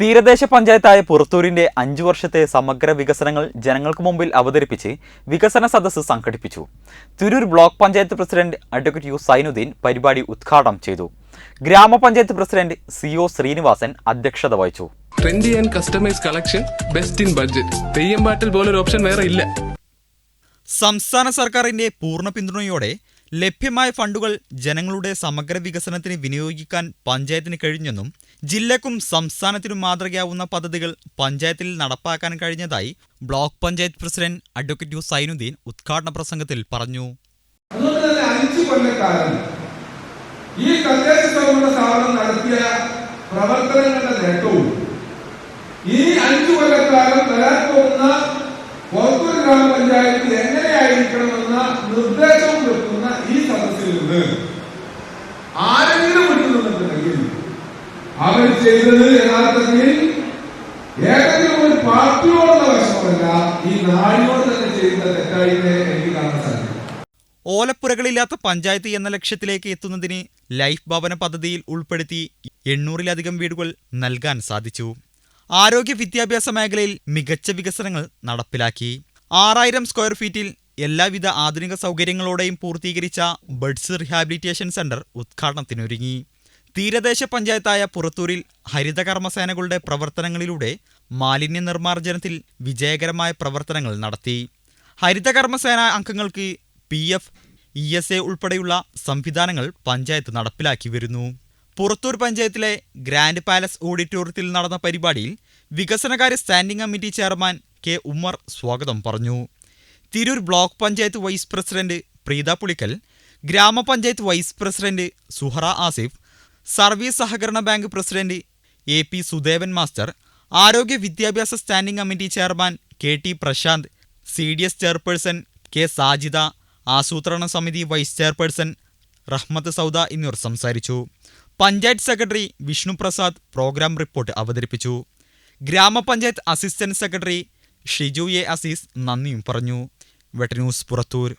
തീരദേശ പഞ്ചായത്തായ പുറത്തൂരിന്റെ അഞ്ചു വർഷത്തെ സമഗ്ര വികസനങ്ങൾ ജനങ്ങൾക്ക് മുമ്പിൽ അവതരിപ്പിച്ച് വികസന സദസ്സ് സംഘടിപ്പിച്ചു. Tirur block panchayat president advocate U Zainuddin പരിപാടി ഉദ്ഘാടനം ചെയ്തു. ഗ്രാമപഞ്ചായത്ത് പ്രസിഡന്റ് സി ഒ ശ്രീനിവാസൻ അധ്യക്ഷത വഹിച്ചു. Trendy and customise collection best in budget Theyyam പാട്ടിൽ പോലൊരു ഓപ്ഷൻ വേറെ ഇല്ല. സംസ്ഥാന സർക്കാരിന്റെ പൂർണ പിന്തുണയോടെ ലഭ്യമായ ഫണ്ടുകൾ ജനങ്ങളുടെ സമഗ്ര വികസനത്തിന് വിനിയോഗിക്കാൻ പഞ്ചായത്തിന് കഴിഞ്ഞെന്നും ജില്ലക്കും സംസ്ഥാനത്തിനും മാതൃകയാവുന്ന പദ്ധതികൾ പഞ്ചായത്തിൽ നടപ്പാക്കാൻ കഴിഞ്ഞതായി block panchayat president advocate U Zainuddin ഉദ്ഘാടന പ്രസംഗത്തിൽ പറഞ്ഞു. ഈ നടത്തിയ പ്രവർത്തനങ്ങളുടെ ഈ അഞ്ചു കൊല്ലക്കാലം വരാൻ പോകുന്ന ഗ്രാമപഞ്ചായത്ത് എങ്ങനെയായിരിക്കണമെന്ന നിർദ്ദേശവും വെക്കുന്ന. ചെയ്തത് യഥാർത്ഥത്തിൽ ഏതെങ്കിലും ഒരു പാർട്ടിയോടുള്ള വശമല്ല ഈ നാടിനോട് തന്നെ ചെയ്യുന്ന തെറ്റായിട്ട് എനിക്ക് കാണാൻ സാധിക്കും. ഓലപ്പുരകളില്ലാത്ത പഞ്ചായത്ത് എന്ന ലക്ഷ്യത്തിലേക്ക് എത്തുന്നതിന് ലൈഫ് ഭവന പദ്ധതിയിൽ ഉൾപ്പെടുത്തി എണ്ണൂറിലധികം വീടുകൾ നൽകാൻ സാധിച്ചു. ആരോഗ്യ വിദ്യാഭ്യാസ മേഖലയിൽ മികച്ച വികസനങ്ങൾ നടപ്പിലാക്കി. ആറായിരം സ്ക്വയർ ഫീറ്റിൽ എല്ലാവിധ ആധുനിക സൗകര്യങ്ങളോടെയും പൂർത്തീകരിച്ച ബഡ്സ് റീഹാബിലിറ്റേഷൻ സെന്റർ ഉദ്ഘാടനത്തിനൊരുങ്ങി. തീരദേശ പഞ്ചായത്തായ പുറത്തൂരിൽ ഹരിതകർമ്മസേനകളുടെ പ്രവർത്തനങ്ങളിലൂടെ മാലിന്യ നിർമ്മാർജനത്തിൽ വിജയകരമായ പ്രവർത്തനങ്ങൾ നടത്തി. ഹരിതകർമ്മസേന അംഗങ്ങൾക്ക് P F E S A ഉൾപ്പെടെയുള്ള സംവിധാനങ്ങൾ പഞ്ചായത്ത് നടപ്പിലാക്കി വരുന്നു. പുറത്തൂർ പഞ്ചായത്തിലെ ഗ്രാൻഡ് പാലസ് ഓഡിറ്റോറിയത്തിൽ നടന്ന പരിപാടിയിൽ വികസനകാര്യ standing committee chairman K Ummer സ്വാഗതം പറഞ്ഞു. Tirur block panchayat vice president Preetha Pulikkal ഗ്രാമപഞ്ചായത്ത് vice president Suhara Asif service സഹകരണ bank president A P Sudevan master ആരോഗ്യ വിദ്യാഭ്യാസ standing committee chairman K T Prashanth C D S chairperson K Sajida ആസൂത്രണ സമിതി vice chairperson Rahmath Sauda എന്നിവർ സംസാരിച്ചു. Panchayat secretary Vishnuprasad programme report അവതരിപ്പിച്ചു. ഗ്രാമപഞ്ചായത്ത് assistant secretary Shiju A Azeez നന്ദിയും പറഞ്ഞു. വെട്ടന്യൂസ് പുറത്തൂർ.